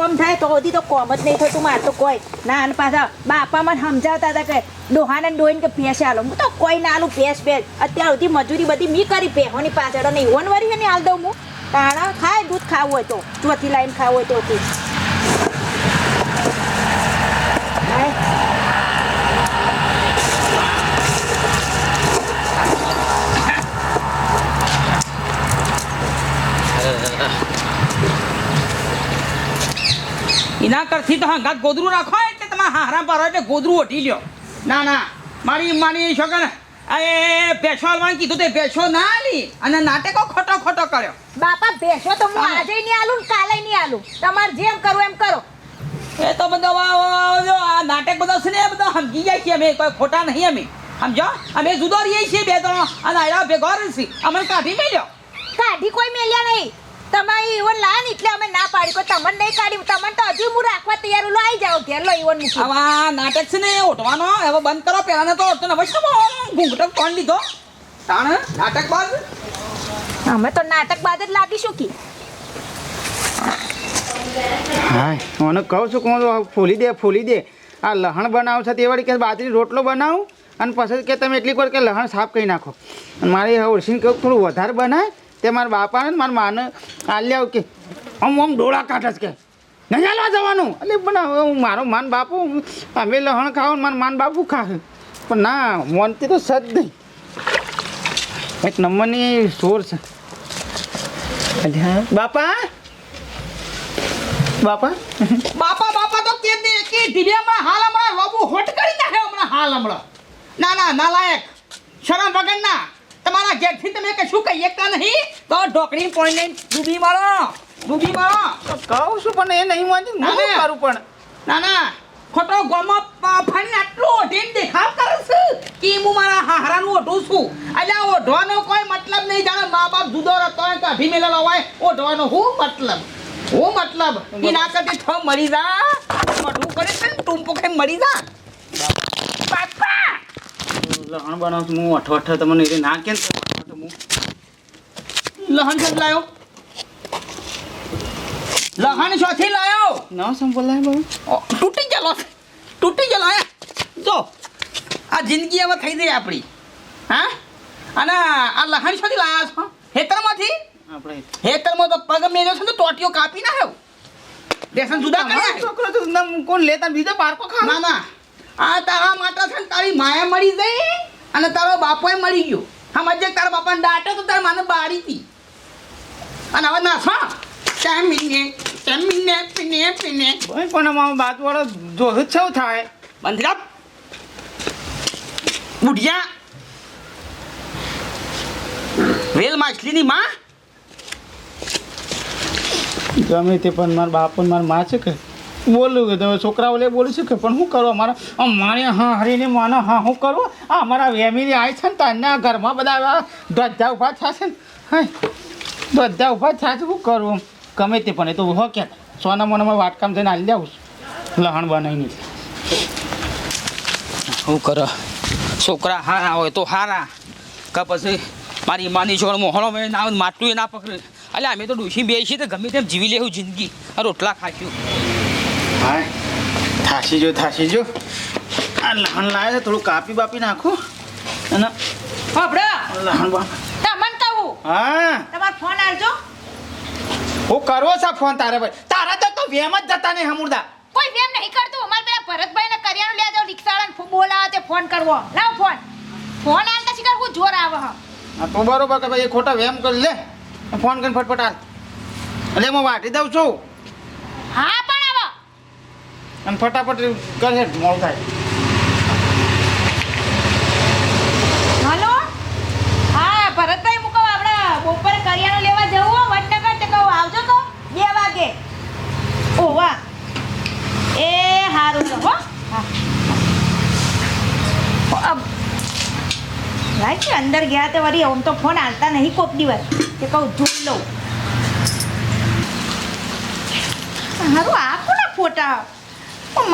કોમ થાય તો સુધી તો કોમ જ નહીં થતું, મારે તો કોઈ ના પાછા બાપા મને સમજાવતા હતા કે ડોહાને ડોઈને કે ભેંસ આલો. હું તો કોઈ ના આલું ભેંસ ભેંસ. અત્યાર સુધી મજૂરી બધી મી કરી ભેહોની પાછળ નહીં ઓન વરી ને હાલ દઉં હું. તાણા ખાય દૂધ ખાવું હોય તો, ચોથી લાઈન ખાવું હોય તો કરથી તો હંગાત ગોદરું રાખો એટલે તમારે હારા પારો એટલે ગોદરું ઓઢી લ્યો. ના ના મારી માની ને એ પેશો હાલવાનું કીધું તે પેશો ના આલી અને નાટકો ખોટો ખોટો કર્યો. બાપા ભેંસો તો હું આજે નહીં આલું ને કાલે નહીં આલું. તમારે જેમ કરું એમ કરો. એ તો બધો જો આ નાટક બધો છે ને એ બધો સમજી જાય છે અમે કોઈ ખોટા નહીં અમે. સમજો? અમે જુદો રહીએ છીએ બે ત્રણ અને આયા ભેગો રહીશી. અમને કાઢી મેલ્યો. કાઢી કોઈ મેલ્યા નહીં. તમારી ઈવન લાન એટલે અમે ના પાડી કોઈ તમને નહીં કાઢી તમને તો હજી હું રાખવા તૈયાર લો આવી જાઓ ઘેર લો ઈવન મૂકી હવે આ નાટક છે ને એ ઓઢવાનો. હવે બંધ કરો પહેલાને તો ને હવે શું ઘૂંઘટો કોણ લીધો? તાણ નાટક બાદ? અમે તો નાટક બાદ જ લાગીશું કે. હા મને કહું છું કોણ ફોલી દે ફોલી દે. આ લહણ બનાવું છે તે વળી કે બાજરી રોટલો બનાવું? અને પછી કે તમે એટલી વાર કે લહણ સાફ કરી નાખો. અને મારે હવે ઓળસીને કહું થોડું વધારે બનાય તે મારા બાપાને મારા માને આલ્યા કે, આમ આમ ડોળા કાઢે કે? નહીં હાલવા જવાનું. એટલે પણ હવે હું મારો માન બાપુ, અમે લહણ ખાવ મારું માન બાપુ ખાવે પણ ના મોનથી તો સજ નહીં. એક નંબરની સોર છે. બાપા? બાપા? બાપા બાપા તો તે કે ઢીલિયામાં હાલ હમણાં લોબુ હોટ કરી નાખે હમણાં, હાલ હમણાં. ના ના નાલાયક શરમ વગર ના તમારા ઘેરથી તમે કશું કહી શકતા નહીં? તો ઢોકળી પોઈન્ટ લઈને ડૂબી મારો ડૂબી મારો. કહું છું પણ એ નહીં માનતી હું ના, શું કરું પણ. ના ના. ખોટો ગોમો ફાડીને આટલું ઓઢીને દેખાવ કરે છે? કે હું મારા હાહરાનું ઓઢું છું? એટલે ઓઢવાનો કોઈ મતલબ નહીં. જાણે મા બાપ જુદો રહેતો હોય કાઢી મેલેલો હોય. ઓઢવાનો હું મતલબ? હું મતલબ? એ ના કરતી થો મરી જા. મોઢું કરે છે ને ટૂંપો કઈ મરી જા. લહણ બનાવું હું અઠો અઠો તમને એ ના કેમ લહણ છે લાયો? લહણ શોથી લાયો? ના સંભળાય બાબુ તૂટી ગયેલો તૂટી ગયેલો જો આ જિંદગી હવે થઈ ગઈ આપણી. હા? અને આ લહણ શોથી લાયા છો? હેતરમાંથી આપણે હેતરમાં તો પગ મેલ્યો છે ને ટોટીઓ કાપી નાખ્યો. બેસન જુદા કર્યા છોકરો તો કોણ લેતા બીજો પારકો ખા ના ના. આ તારા માટે છે ને તારી માએ મળી ગઈ અને તારો બાપોએ મળી ગયો. સમજે તારા બાપાને દાટો તો તારા માને બારી હતી. અને હવે ના છો ચામીને મીને પીને પીને. પણ અમારો બાત વાળો જોર જ થાય? બંધરા બુઢિયા વેલ માછલીની માં. ગમે તે પણ મારા બાપ મારા માં છે કે? બોલું કે તમે છોકરાઓ લે બોલી છું કે પણ શું કરો મારા આમ મારે હા હરીને માને હા શું કરવો આ મારા વેમીની આવી છે ને તારના ઘરમાં બધા આવા ધ્વજા ઊભા થશે ને. હા? ધ્વજા ઊભા થશે, શું કરવું ગમે તે, પણ એ તો હો કે સોના મોનામાં વાટકામ જઈને હાલી જાઉં લહણ બનાવીને. શું કરો? છોકરા હારા હોય તો હારા. કે પછી મારી માની છોડ મોહણો મેં ના માટલું એ ના પકડે. એટલે અમે તો ડૂસી બેસી તો ગમે તેમ જીવી લેવું જિંદગી. આ રોટલા ખાશું હા થાસી જો થાસી જો આ લહણ લાવે છે થોડું કાપી બાપી નાખું. અને ફાફડો! લહણ બા તમન કહું. હા. તમારો ફોન આવજો. હું કરવો છે ફોન તારે ભાઈ. તારા તો તો વેમ જ જતા નહીં હમુરદા. કોઈ બેમ નહીં કરતું. અમાર પેલા ભરતભાઈ ને કરિયાણું લે જાવ રિક્ષાવાળાને બોલાવે તે ફોન કરવો. લાવ ફોન. ફોન આલતા શીખર હું જોર આવે હા. તો બરોબર કે ભાઈ એ ખોટા વેમ કરી લે. ફોન કરીને ફટફટ હાલ એટલે હું વાટી દઉં છું. હા પણ અને ફટાફટ કરે મોડું થાય. હલો? હા, ભરતભાઈ, હું કહું, આપણે બપોરે કરિયાણું લેવા જવું હોય, વડનગર તો કહું, આવજો તો, બે વાગે. ઓ એ સારું હો. હા. રાઈટ છે, અંદર ગયા તે વળી આમ તો ફોન આવતા નહીં કોક દિવસ તે કહું જોઈ લઉં. હારું, આ ને ફોટા?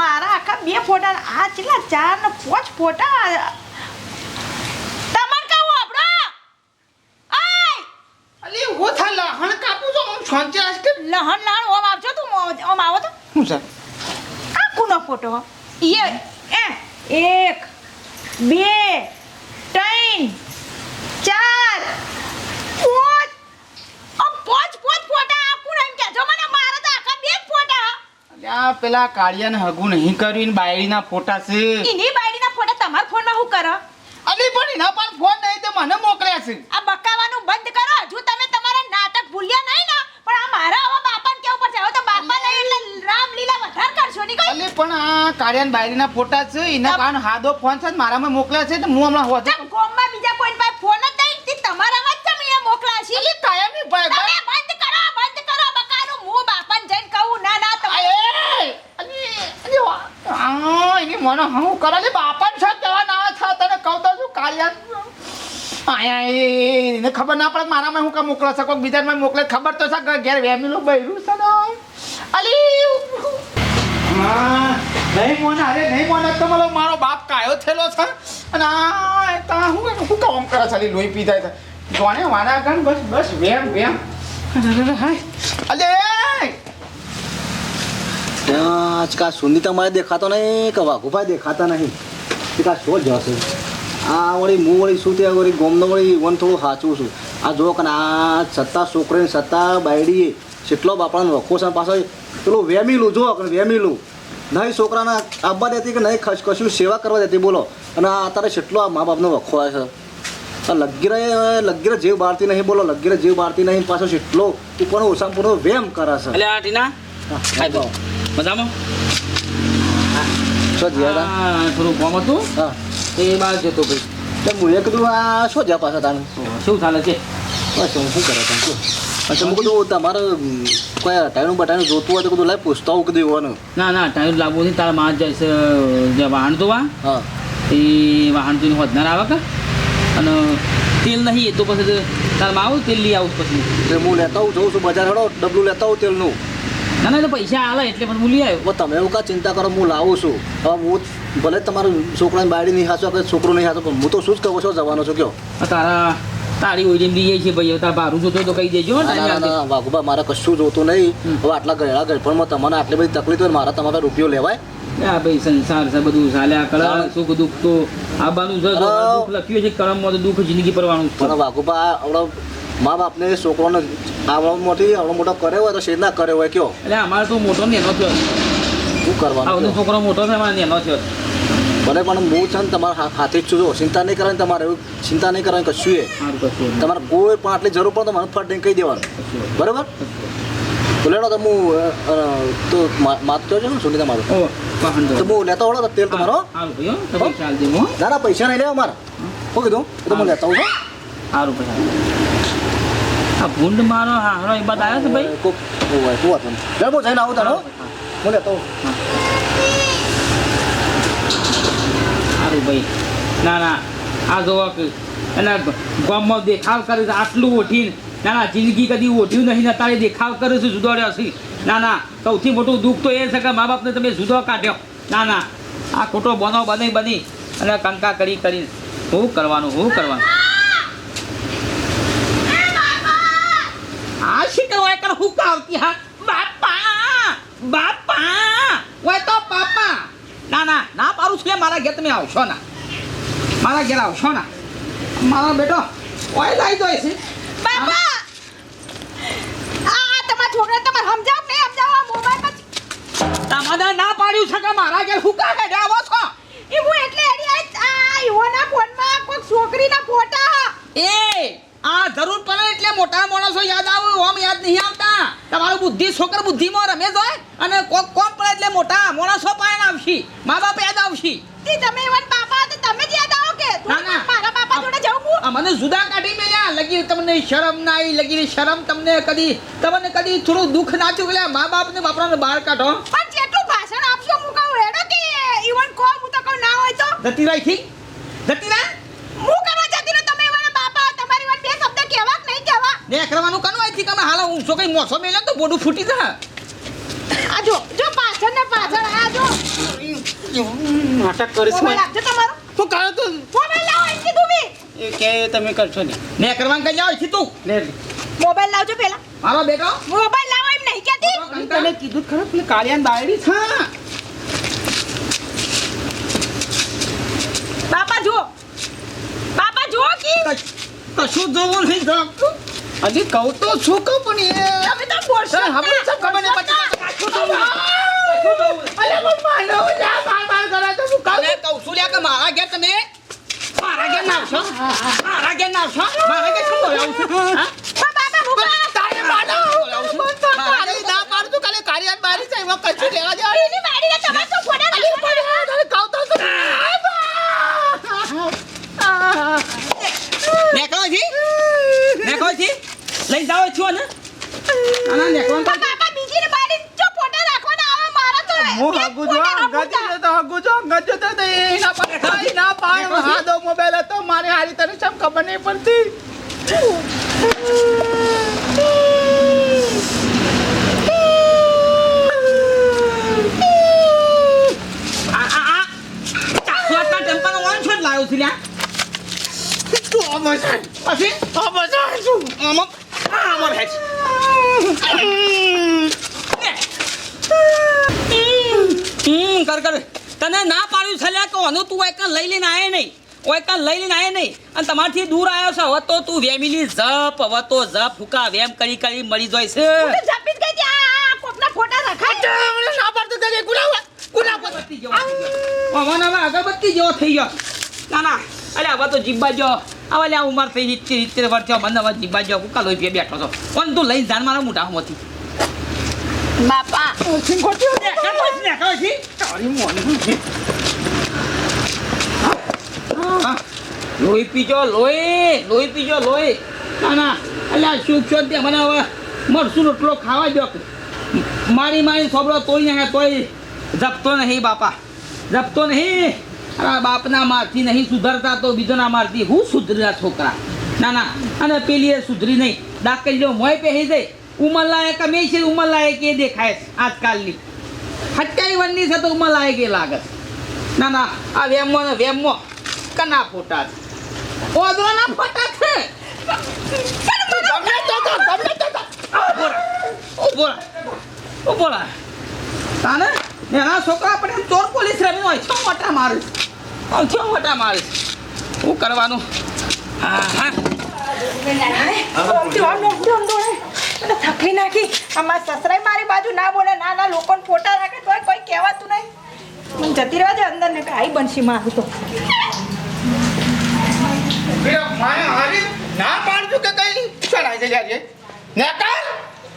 મારા આખા બે ફોટા આ કેટલા ચાર ને પાંચ ફોટા? હું લહણ કાપું છું આમ શાંતિ રાખ કે લહણ લહણ ઓમ આવજો તું ઓમ આવો તો. શું છે આ કુનો ફોટો. એ એ એક બે ત્રણ ચાર પાંચ આ પાંચ પાંચ ફોટા આ કોણ એમ કહેજો મને મારા તો આખા બે જ ફોટા અલ્યા પેલા કાળિયાને હગું નહીં કર્યું ને બાયડીના ફોટા છે. એની બાયડીના ફોટા તમારા ફોનમાં હું કરો? અલી પણ એના પર ફોન નહીં તો મને મોકલ્યા છે. આ બકાવાનું બંધ કરો. હજુ તમે તમારા નાટક ભૂલ્યા નહીં ને. પણ આ મારા આવા બાપાને કેવું પડશે? હવે તો બાપા નહીં એટલે રામલીલા વધાર કરશો નહીં કોઈ? અલી પણ આ કાળિયાન બાયડીના ફોટા છે એના કારણ હાદો ફોન છે મારામાં મોકલ્યા છે તો હું હમણાં હોતો ગોમમાં બીજા કોઈ પાસે ફોન જ નહીં તમારા તમારામાં જ તમે એ મોકલાશી અલી કાયમી ભાઈ તમે ભાઈ બંધ કરો બંધ કરો બકાનું હું બાપાને જઈને કહું ના ના તમે અરે, અલી, અલી, વા- મને હું કરે લે બાપાને છે કેવા ના છે? તને કહું તો છું કાળિયા આયા એને ખબર ના પડે મારામાં હું કામ મોકલો શકો કોઈ બીજામાં મોકલે. ખબર તો છે ઘેર વેમીલું બૈરું છે ને અલી હા નહીં મોને અરે નહીં મોને તો મને મારો બાપ કાયો થયેલો છે. અને આ તા હું હું કામ કરે છે? લોહી પીધા છે. જોણે વાના ગણ બસ બસ વેમ વેમ. અલે ત્યાં આજકાલ સુનીતા મારે દેખાતો નહીં કે વાઘુભાઈ દેખાતા નહીં? કે આ શું જશે આ વળી હું વળી શું ત્યાં વળી ગોમનો વળી વન થોડું સાચું છું. આ જો કે આ સત્તા છોકરીને સત્તા બાયડીએ જેટલો બાપાને વખો છે પાછો પેલું વેમીલું જો વેમીલું. નહીં છોકરાના આબા દેતી કે નહીં ખસ કશું સેવા કરવા દેતી બોલો. અને આ અત્યારે છેટલો આ મા બાપનો વખો આવે છે. આ લગીરે લગીરે જીવ બાળતી નહીં બોલો. લગીરે જીવ બાળતી નહીં પાછો છેટલો ઉપરનો ઓછામાં પૂરો વેમ કરે છે. એટલે આ ટીના? મજામાં? શું જીયા હતા થોડું કોમ હતું. હા. એ બહાર જતો ભાઈ. તો હું કીધું આ શું જ્યાં પાછા તાને શું ચાલે છે? બસ હું શું કરે તમે શું પછી હું કીધું તમારે કોઈ ટાઈમ બટાઈનું જોતું હોય તો કીધું લાઈ પૂછતા હું કીધું હોવાનું ના ના ટાઈમ લાવવું નહીં તારા માં છે જે વાહન તો વા. હા. એ વાહન તો હોદનાર આવે કે? અને તેલ નહીં એ તો પછી તારમાં આવું તેલ લઈ આવું પછી. હું લેતા હું જઉં છું બજાર હડો ડબલું લેતા હું તેલનું. ના ના પૈસા આલે એટલે પણ હું લઈ આવ્યો. તમે એવું કા ચિંતા કરો હું લાવું છું. હવે હું ભલે તમારું છોકરાને બાળી નહીં હાસો કે છોકરો નહીં હાસો પણ હું તો શું જ કહું છું જવાનો છું કયો? તારા તારી ઓઈડીને જાય છે ભાઈ તારા બારું જોતો તો કહી દેજો વાઘુબા મારે કશું જોતું નહીં. હવે આટલા ગયેલા ગળપણમાં તમને આટલી બધી તકલીફ હોય મારા તમારા રૂપિયો લેવાય? આ ભાઈ સંસાર છે બધું ચાલ્યા કળા. સુખ દુઃખ તો આવવાનું છે લખ્યું છે કર્મમાં તો દુઃખ જિંદગી પરવાનું પણ વાઘુબા આવડો મા બાપને છોકરોને આવડો મોટી આવડો મોટો કર્યો હોય તો શેર ના કર્યો હોય કયો? એટલે અમારે તો મોટો નેનો થયો. શું કરવાનું છોકરો મોટો છે અમારે નેનો થયો. ભલે પણ હું છે ને તમારા હાથે જ છું ચિંતા નહીં કરવાની તમારે ચિંતા નહીં કરવાની કશું એ. તમારે કોઈ પણ આટલી જરૂર પડે તો મને ફટ નહીં કહી દેવાનું. બરાબર? તો લેડો તો હું તો મા- માથું છે ને સુનિતા તમારું? તો બહુ હું લેતો હોડો તેલ તમારો. પૈસા. ના ના પૈસા નહીં લેવા મારા. શું કીધું? તો હું લેતા હું સારું ભાઈ આ ભૂંડ મારો હારો એ બાદ આવ્યો છે ભાઈ કોક હોય તું હતું હું જઈને આવું તારો હું લેતો સારું ભાઈ ના ના આ જોવા કે એના ગામમાં દેખાવ કરે છે આટલું ઓઠીને ના ના જિંદગી કદી ઓઠ્યું નહીં ને તારે દેખાવ કરે છે જુદો રહ્યો છે ના ના સૌથી મોટું દુઃખ તો એ છે કે મા બાપને તમે જુદો કાઢ્યો ના ના આ ખોટો બનો બની બની અને કંકા કરી કરી શું કરવાનું શું કરવાનું આ કર હું? બાપા! બાપા! ઓય તો બાપા! ના ના ના પારું છું મારા ઘેર તમે આવશો ના. મારા ઘેર આવશો ના. મારો બેટો, ઓય લાઈ દો છે બાપા! બુદ્ધિ છોકર બુદ્ધિમાં રમે હોય અને કોક કોમ પડે એટલે મોટા માણસો પાયણ આવશી મા બાપ યાદ આવશી. તે તમે એવન બાપા તો તમે જ યાદ આવો કે ના, ના. મારા બાપા જોડે આ મને જુદા કાઢી મેલ્યા લગી તમને શરમ ના આવી લગી શરમ તમને કદી તમને કદી થોડું દુઃખ ના એટલે મા બાપને બાપરાને બહાર કાઢો. પણ જેટલું ભાષણ આપશો હું કહું હેડો કે ઈવન કોમ હું તો કહું ના હોય તો? જતી રહી થી જતી રહે હું કરવા જતી ને તમે એવા બાપા તમારી વાત બે શબ્દ કહેવા કે નહીં કહેવા ને કરવાનું તમે હાલ હું કઈ મોસો મેલે તો બોડું ફૂટી જા આ જો જો પાછળ ને પાછળ આ જો. નાટક કરીશ. મોબાઈલ આપજો તમારો. તું કાઢો તો મોબાઈલ લાવો એમ કીધું બી એ કે તમે કરશો ને મે કરવાનું કઈ જાવ છી તું. લે મોબાઈલ લાવજો પેલા મારો બેટો મોબાઈલ લાવો એમ નહીં કેતી તને કીધું ખરા પેલી કાળિયાન બાયડી છે. બાપા જો બાપા જો કી. કશું જોવું નહીં જોતું હજી કહું તો શું કહું પણ એ તમે તો બોલશો ખબર નહીં પછી. અલે, પણ માનવ જા, બાર કરે તો શું કહું? અરે કહું છું લ્યા કે મારા ઘેર તમે મારા ઘેર ના આવશો? મારા ઘેર ના આવશો? મારા ઘેર શું બોલાવું છું? હા? બાપા મૂકો તારે માનો. તારે ના પાડું છું, ખાલી કાળિયાન બાયડી છે, એમાં કશું લેવા દેવા નહીં. એની બાડીને તમારે શું ફોડા અલી, પણ આ તને કહું તો શું? આ, નેકળો છી નેકળો છી લઈ જાઓ છો ને આના નેકવાનું તો- બાપા બીજીની બાડી જો ફોટા રાખવાના આવે મારા તો હું હગુ છું, રાખું જતો તો હગુ છું, હગા તો એના પર ખાઈ ના પાડ. હાદો મોબાઈલ હતો, મારી હારી તને ચમ ખબર નહીં પડતી. છો લાવ્યો છું લ્યા તું આમ હશે. પછી આમ હશે, શું? અમર અમાર કર કર. તને ના પાડ્યું છે લ્યા કે ઓનું તું એક લઈ લઈને આયે નહીં. એક લઈ લઈને આયે નહીં. અને તમારથી દૂર આવ્યો છે. હવે તો તું વેમિલી જપ હવે તો જપ. ફૂકા વેમ કરી કરી મરી જાય છે. તો જપી ગઈ આ આ કોકના ફોટા રખાય. ના પાડતો તો કે ગુલાબ, ગુલાબ. અગરબત્તી જેવો થઈ ગયો. હવે હવે અગરબત્તી જેવો થઈ ગયો. ના ના. અરે હવે તો જીબ્બા જો હવે લ્યા ઉંમર થઈ ઇત્તેર ઇત્તેર વર્ષ મને હવે જીબ્બા જો કુકા લોહી પીએ બેઠો છો. પણ તું લઈને ધ્યાન મારા બાપા. તારી મોની. લોહી પીજો લોહી લોહી પીજો લોહી. ના ના અલ્યા સુખ શાંતિ મને હવે મરસું રોટલો ખાવા જો મારી મારી સોબળો તોય નહીં તોય જપતો નહીં બાપા. જપતો નહીં. અરે બાપના મારથી નહીં સુધરતા તો બીજોના મારથી. હું સુધર્યા છોકરા. ના ના અને પેલી એ સુધરી નહીં. ડાકલ્યો મોય પહેરી જાય ઉંમર લાયક અમે છે ઉંમર લાયક એ દેખાય છે આજકાલની. સત્યાવી વનની છે તો ઉંમર લાયક એ લાગે ના ના આ વેમો ને વેમો કના ફોટા છે. ઓદરોના ફોટા છે. રહે. તાને એના છોકરા આપણે ચોર પોલીસ રમી હોય છો મોટા મારે છો. મોટા મારે શું કરવાનું? હા હા. મને થકી નાખી. અમારા સસરાય મારી બાજુ ના બોલે, ના ના, લોકોને ફોટા રાખે તો કોઈ કહેવાતું નહીં. મને જતી રહેવા દે અંદર ને આઈ બનશી તો. પેલા મારે હારી ના પાડજો કે કઈ? ચડાઈ લ્યા જે. નેકર?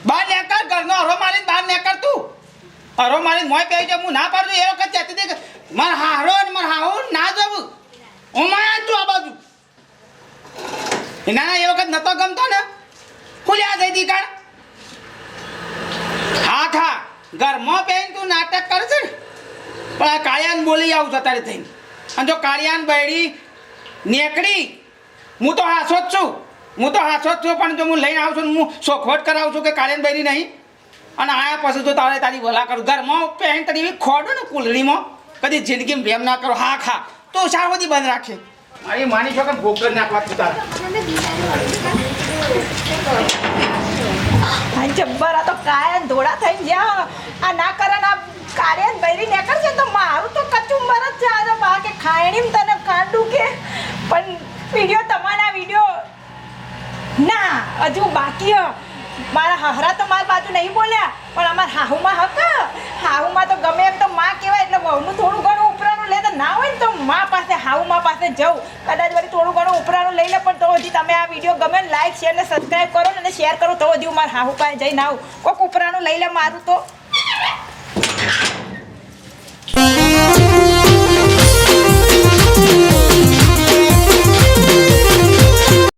બાર નેકર, ઘરનો હરો મારીને બાર નેકર તું. હરો મારીને મોય પહેરી જાય હું ના પાડજો એ વખત જતી દે માર હારો ને માર હાહુ ના જવું. હું માયા તું આ બાજુ. ના, એ વખત નતો ગમતો ને. ખુલ્યા થઈ દી કાઢ હા ખા ઘરમાં બેન તું નાટક કરે છે ને? પણ આ કાળિયાન બોલી આવું તારે થઈને. અને જો કાળિયાન બૈડી નેકડી હું તો હાસો જ છું. હું તો હાસો જ છું પણ જો હું લઈને આવું છું ને હું શોખવટ કરાવું છું કે કાળિયાન બૈરી નહીં. અને આયા પછી તો તારે તારી ભલા કરું. ઘરમાં પેન તારી એવી ખોડું ને કુલડીમાં કદી જિંદગીમાં પ્રેમ ના કરો. હા ખા. તો ચાર બધી બંધ રાખે મારી માની છોકર ભોગ કરી નાખવા તું તારે? આ જબ્બર, આ તો કાયન ધોળા થઈને જ્યાં આ ના કરે આ કાર્ય બૈરી નીકળશે તો મારું તો કચુંબર જ છે આજે. બા, કે ખાયણીમ તને કાઢું કે? પણ વીડિયો તમારા વીડિયો ના, હજુ બાકી. મારા હહરા તો મારી બાજુ નહીં બોલ્યા, પણ અમારા હાહુમાં હક. હાહુમાં તો ગમે એમ તો માં કહેવાય એટલે વહુનું થોડું ઘણું ઉપરાનું ના હોય ને તો મા પાસે હાહુમાં પાસે જવું કદાચ વળી થોડું ઘણું ઉપરાનું લઈ લે, પણ તો હજી તમે આ વીડિયો ગમે લાઈક શેર ને સબસ્ક્રાઈબ કરો ને શેર કરો, તો હજી હું મારા હાહુ પાસે જઈને આવું. કોઈક ઉપરાનું લઈ લે મારું તો.